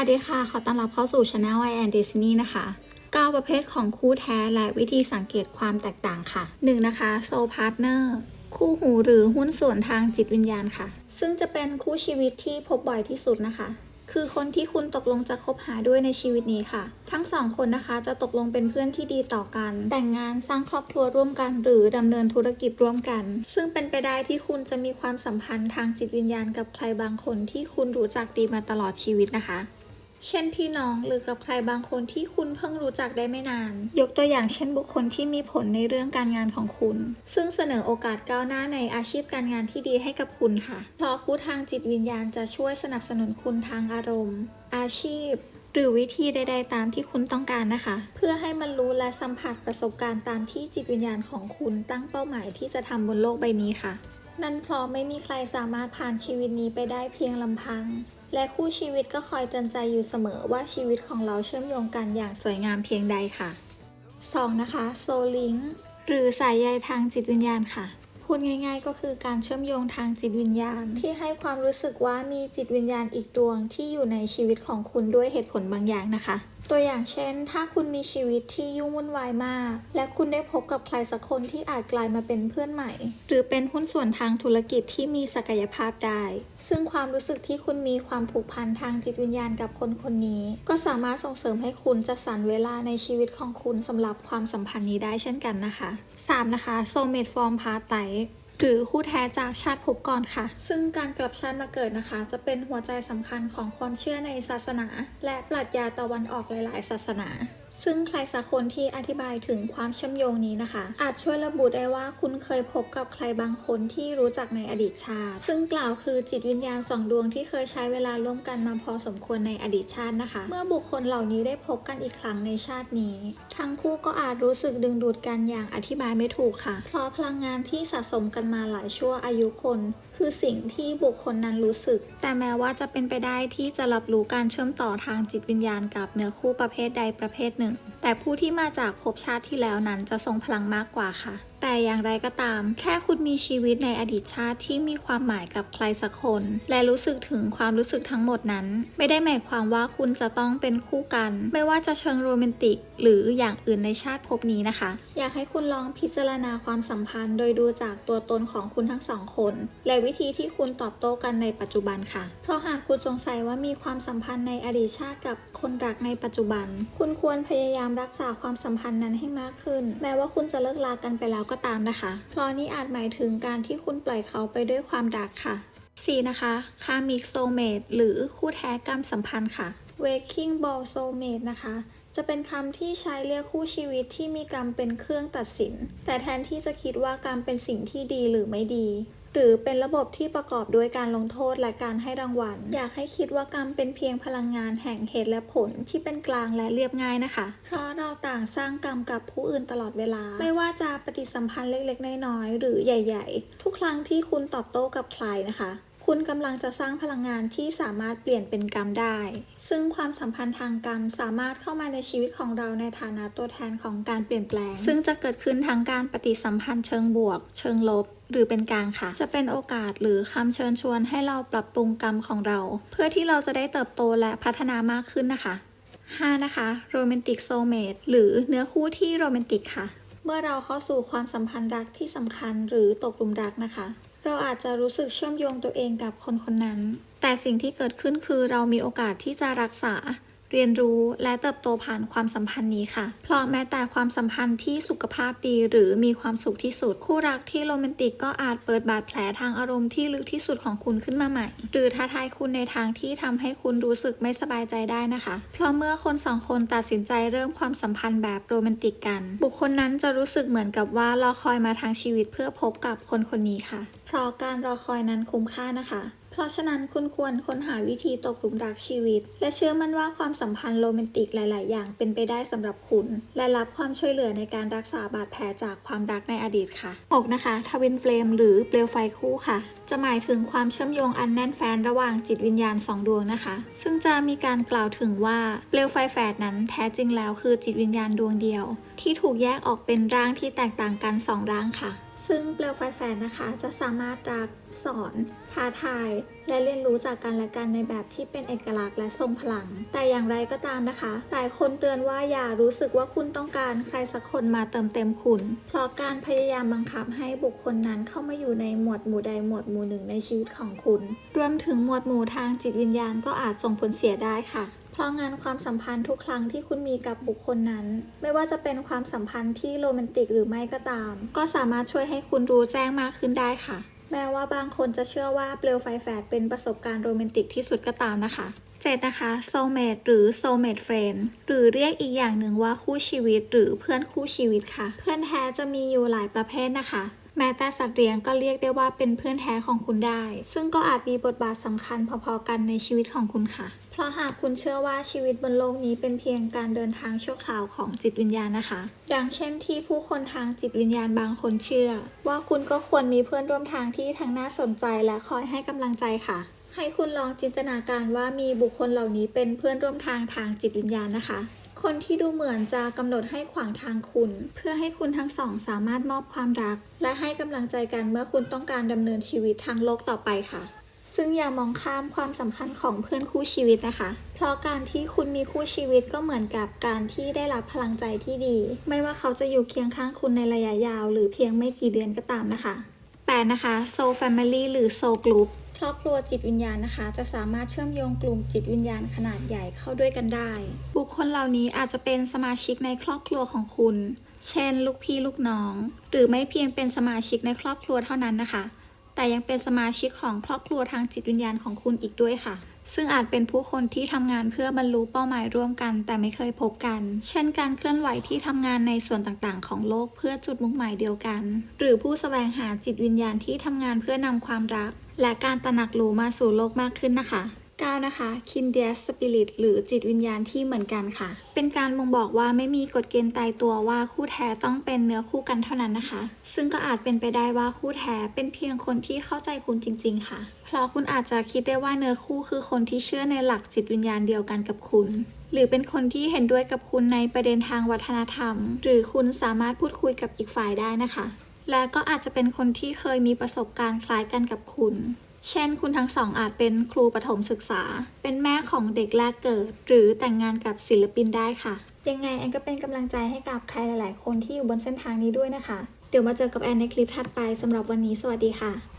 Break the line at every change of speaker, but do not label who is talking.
วัสดีค่ะ ขอต้อนรับเข้าสู่ช anel I and Disney นะคะ 9 ประเภทของคู่แท้และวิธีสังเกตความแตกต่างค่ะ 1. นะคะ soul partner คู่หูหรือหุ้นส่วนทางจิตวิญญาณค่ะ ซึ่งจะเป็นคู่ชีวิตที่พบบ่อยที่สุดนะคะ คือคนที่คุณตกลงจะคบหาด้วยในชีวิตนี้ค่ะ ทั้งสองคนนะคะจะตกลงเป็นเพื่อนที่ดีต่อกัน แต่งงานสร้างครอบครัวร่วมกัน หรือดำเนินธุรกิจร่วมกัน ซึ่งเป็นไปได้ที่คุณจะมีความสัมพันธ์ทางจิตวิญญาณกับใครบางคนที่คุณรู้จักดีมาตลอดชีวิตนะคะ เช่นพี่น้องหรือกับใครบางคนที่คุณเพิ่งรู้จักได้ไม่นาน ยกตัวอย่างเช่นบุคคลที่มีผลในเรื่องการงานของคุณ ซึ่งเสนอโอกาสก้าวหน้าในอาชีพการงานที่ดีให้กับคุณค่ะ เพราะคู่ทางจิตวิญญาณจะช่วยสนับสนุนคุณทางอารมณ์ อาชีพหรือวิธีใดๆตามที่คุณต้องการนะคะ เพื่อให้มันรู้และสัมผัสประสบการณ์ตามที่จิตวิญญาณของคุณตั้งเป้าหมายที่จะทำบนโลกใบนี้ค่ะ นั่นเพราะไม่มีใครสามารถผ่านชีวิตนี้ไปได้เพียงลำพัง และคู่ชีวิตก็คอยเตือนใจอยู่เสมอว่าชีวิตของเราเชื่อมโยงกันอย่างสวยงามเพียงใดค่ะ 2. นะคะโซลิงหรือสายใยทางจิตวิญญาณค่ะพูดง่ายๆ ก็คือการเชื่อมโยงทางจิตวิญญาณ ที่ให้ความรู้สึกว่ามีจิตวิญญาณอีกดวงที่อยู่ในชีวิตของคุณด้วยเหตุผลบางอย่างนะคะ ตัวอย่างเช่น ถ้าคุณมีชีวิตที่ยุ่งวุ่นวายมาก และคุณได้พบกับใครสักคนที่อาจกลายมาเป็นเพื่อนใหม่ หรือเป็นหุ้นส่วนทางธุรกิจที่มีศักยภาพได้ ซึ่งความรู้สึกที่คุณมีความผูกพันทางจิตวิญญาณกับคนคนนี้ ก็สามารถส่งเสริมให้คุณจัดสรรเวลาในชีวิตของคุณสำหรับความสัมพันธ์นี้ได้เช่นกันนะคะ 3. นะคะ soulmate form part ไต หรือคู่แท้จากชาติภพก่อนค่ะ ซึ่งการกลับชาติมาเกิดนะคะ จะเป็นหัวใจสำคัญของความเชื่อในศาสนา และปรัชญาตะวันออกหลาย ๆ ศาสนา ซึ่งใครสักคนที่อธิบายถึงความเชื่อมโยงนี้นะคะ อาจช่วยระบุได้ว่าคุณเคยพบกับใครบางคนที่รู้จักในอดีตชาติ ซึ่งกล่าวคือจิตวิญญาณสองดวงที่เคยใช้เวลาร่วมกันมาพอสมควรในอดีตชาตินะคะ เมื่อบุคคลเหล่านี้ได้พบกันอีกครั้งในชาตินี้ ทั้งคู่ก็อาจรู้สึกดึงดูดกันอย่างอธิบายไม่ถูกค่ะ เพราะพลังงานที่สะสมกันมาหลายชั่วอายุคน คือสิ่งที่บุคคลนั้นรู้สึก แต่แม้ว่าจะเป็นไปได้ที่จะรับรู้การเชื่อมต่อทางจิตวิญญาณกับเนื้อคู่ประเภทใดประเภทหนึ่งแต่ผู้ที่มาจากภพชาติที่แล้วนั้นจะทรงพลังมากกว่าค่ะ แต่อย่างไรก็ตาม แค่คุณมีชีวิตในอดีตชาติที่มีความหมายกับใครสักคน และรู้สึกถึงความรู้สึกทั้งหมดนั้น ไม่ได้หมายความว่าคุณจะต้องเป็นคู่กัน ไม่ว่าจะเชิงโรแมนติก หรืออย่างอื่นในชาติภพนี้นะคะ อยากให้คุณลองพิจารณาความสัมพันธ์ โดยดูจากตัวตนของคุณทั้งสองคน และวิธีที่คุณตอบโต้กันในปัจจุบันค่ะ เพราะหากคุณสงสัยว่ามีความสัมพันธ์ในอดีตชาติกับคนรักในปัจจุบัน คุณควรพยายามรักษาความสัมพันธ์นั้นให้มากขึ้น แม้ว่าคุณจะเลิกลากันไปแล้วก็ตามนะคะเพราะนี่อาจหมายถึงการที่คุณปล่อยเขาไปด้วยความรักค่ะ 4. นะคะคามิกโซเมตหรือคู่แท้กรรมสัมพันธ์ค่ะ Waking Ball Soulmate นะคะ จะเป็นคำที่ใช้เรียกคู่ชีวิตที่มีกรรมเป็นเครื่องตัดสิน แต่แทนที่จะคิดว่ากรรมเป็นสิ่งที่ดีหรือไม่ดี หรือเป็นระบบที่ประกอบด้วยการลงโทษและการให้รางวัล อยากให้คิดว่ากรรมเป็นเพียงพลังงานแห่งเหตุและผลที่เป็นกลางและเรียบง่ายนะคะ เพราะเราต่างสร้างกรรมกับผู้อื่นตลอดเวลา ไม่ว่าจะปฏิสัมพันธ์เล็กๆ น้อยๆ หรือใหญ่ ๆ ทุกครั้งที่คุณตอบโต้กับใครนะคะ คุณกำลังจะสร้างพลังงานที่สามารถเปลี่ยนเป็นกรรมได้ ซึ่งความสัมพันธ์ทางกรรมสามารถเข้ามาในชีวิตของเราในฐานะตัวแทนของการเปลี่ยนแปลง ซึ่งจะเกิดขึ้นทั้งการปฏิสัมพันธ์เชิงบวก เชิงลบ หรือเป็นกลางค่ะ จะเป็นโอกาสหรือคำเชิญชวนให้เราปรับปรุงกรรมของเรา เพื่อที่เราจะได้เติบโตและพัฒนามากขึ้นนะคะ 5. นะคะโรแมนติกโซเมตหรือเนื้อคู่ที่โรแมนติกค่ะ เมื่อเราเข้าสู่ความสัมพันธ์รักที่สำคัญหรือตกหลุมรักนะคะ เราอาจจะรู้สึกเชื่อมโยงตัวเองกับคนคนนั้น แต่สิ่งที่เกิดขึ้นคือเรามีโอกาสที่จะรักษา เรียนรู้และเติบโตผ่านความสัมพันธ์นี้ค่ะ เพราะแม้แต่ความสัมพันธ์ที่สุขภาพดีหรือมีความสุขที่สุด คู่รักที่โรแมนติกก็อาจเปิดบาดแผลทางอารมณ์ที่ลึกที่สุดของคุณขึ้นมาใหม่ หรือท้าทายคุณในทางที่ทำให้คุณรู้สึกไม่สบายใจได้นะคะ เพราะเมื่อคนสองคนตัดสินใจเริ่มความสัมพันธ์แบบโรแมนติกกัน บุคคลนั้นจะรู้สึกเหมือนกับว่ารอคอยมาทางชีวิตเพื่อพบกับคนคนนี้ค่ะเพราะการรอคอยนั้นคุ้มค่านะคะ เพราะฉะนั้นคุณควรค้นหาวิธีตกหลุมรักชีวิต และเชื่อมั่นว่าความสัมพันธ์โรแมนติกหลาย ๆ อย่างเป็นไปได้สำหรับคุณ และรับความช่วยเหลือในการรักษาบาดแผลจากความรักในอดีตค่ะ 6. นะคะทวินเฟลมหรือเปลวไฟคู่ค่ะ จะหมายถึงความเชื่อมโยงอันแน่นแฟ้นระหว่างจิตวิญญาณสองดวงนะคะ ซึ่งจะมีการกล่าวถึงว่าเปลวไฟแฝดนั้นแท้จริงแล้วคือจิตวิญญาณดวงเดียว ที่ถูกแยกออกเป็นร่างที่แตกต่างกันสองร่างค่ะ ซึ่งเปลวไฟแฝดนะคะจะสามารถรักสอนท้าทาย และเรียนรู้จากกันและกันในแบบที่เป็นเอกลักษณ์และทรงพลัง แต่อย่างไรก็ตามนะคะ หลายคนเตือนว่าอย่ารู้สึกว่าคุณต้องการใครสักคนมาเติมเต็มคุณ เพราะการพยายามบังคับให้บุคคลนั้นเข้ามาอยู่ในหมวดหมู่ใดหมวดหมู่หนึ่งในชีวิตของคุณ รวมถึงหมวดหมู่ทางจิตวิญญาณก็อาจส่งผลเสียได้ค่ะ เพราะงานความสัมพันธ์ทุกครั้งที่คุณมีกับบุคคลนั้น ไม่ว่าจะเป็นความสัมพันธ์ที่โรแมนติกหรือไม่ก็ตาม ก็สามารถช่วยให้คุณรู้แจ้งมากขึ้นได้ค่ะ แม้ว่าบางคนจะเชื่อว่าเปลวไฟแฝดเป็นประสบการณ์โรแมนติกที่สุดก็ตามนะคะเจ็ดนะคะ soulmate หรือ soulmate friend หรือเรียกอีกอย่างหนึ่งว่าคู่ชีวิตหรือเพื่อนคู่ชีวิตค่ะ เพื่อนแท้จะมีอยู่หลายประเภทนะคะ แม้แต่สัตว์เลี้ยงก็เรียกได้ว่าเป็นเพื่อนแท้ของคุณได้ ซึ่งก็อาจมีบทบาทสำคัญพอๆกันในชีวิตของคุณค่ะ เพราะหากคุณเชื่อว่าชีวิตบนโลกนี้เป็นเพียงการเดินทางชั่วคราวของจิตวิญญาณนะคะ ดังเช่นที่ผู้คนทางจิตวิญญาณบางคนเชื่อ ว่าคุณก็ควรมีเพื่อนร่วมทางที่ทั้งน่าสนใจและคอยให้กำลังใจค่ะ ให้คุณลองจินตนาการว่ามีบุคคลเหล่านี้เป็นเพื่อนร่วมทางทางจิตวิญญาณนะคะคนที่ดูเหมือนจะกำหนดให้ขวางทางคุณ เพื่อให้คุณทั้งสองสามารถมอบความรัก และให้กำลังใจกันเมื่อคุณต้องการดำเนินชีวิตทางโลกต่อไปค่ะ ซึ่งอย่ามองข้ามความสำคัญของเพื่อนคู่ชีวิตนะคะ เพราะการที่คุณมีคู่ชีวิตก็เหมือนกับการที่ได้รับพลังใจที่ดี ไม่ว่าเขาจะอยู่เคียงข้างคุณในระยะยาว หรือเพียงไม่กี่เดือนก็ตามนะคะ 8 นะคะ Soul Family หรือ Soul Group ครอบครัวจิตวิญญาณนะคะ จะสามารถเชื่อมโยงกลุ่มจิตวิญญาณขนาดใหญ่เข้าด้วยกันได้ บุคคลเหล่านี้อาจจะเป็นสมาชิกในครอบครัวของคุณ เช่น ลูกพี่ลูกน้อง หรือไม่เพียงเป็นสมาชิกในครอบครัวเท่านั้นนะคะ แต่ยังเป็นสมาชิกของครอบครัวทางจิตวิญญาณของคุณอีกด้วยค่ะ ซึ่งอาจเป็นผู้คนที่ทำงานเพื่อบรรลุเป้าหมายร่วมกัน แต่ไม่เคยพบกัน เช่นการเคลื่อนไหวที่ทำงานในส่วนต่างๆ ของโลกเพื่อจุดมุ่งหมายเดียวกัน หรือผู้แสวงหาจิตวิญญาณที่ทำงานเพื่อนำความรัก และการตระหนักรู้มาสู่โลกมากขึ้นนะคะ 9นะคะ Kindia Spirit หรือจิตวิญญาณที่เหมือนกันค่ะ เป็นการบ่งบอกว่าไม่มีกฎเกณฑ์ตายตัวว่าคู่แท้ต้องเป็นเนื้อคู่กันเท่านั้นนะคะ ซึ่งก็อาจเป็นไปได้ว่าคู่แท้เป็นเพียงคนที่เข้าใจคุณจริง ๆ ค่ะ เพราะคุณอาจจะคิดได้ว่าเนื้อคู่คือคนที่เชื่อในหลักจิตวิญญาณเดียวกันกับคุณ หรือเป็นคนที่เห็นด้วยกับคุณในประเด็นทางวัฒนธรรม หรือคุณสามารถพูดคุยกับอีกฝ่ายได้นะคะ และก็อาจจะเป็นคนที่เคยมีประสบการณ์คล้ายกันกับคุณ เช่น คุณทั้งสองอาจเป็นครูประถมศึกษา เป็นแม่ของเด็กแรกเกิด หรือแต่งงานกับศิลปินได้ค่ะ ยังไงแอนก็เป็นกำลังใจให้กับใครหลาย ๆ คนที่อยู่บนเส้นทางนี้ด้วยนะคะ เดี๋ยวมาเจอกับแอนในคลิปถัดไปสำหรับวันนี้สวัสดีค่ะ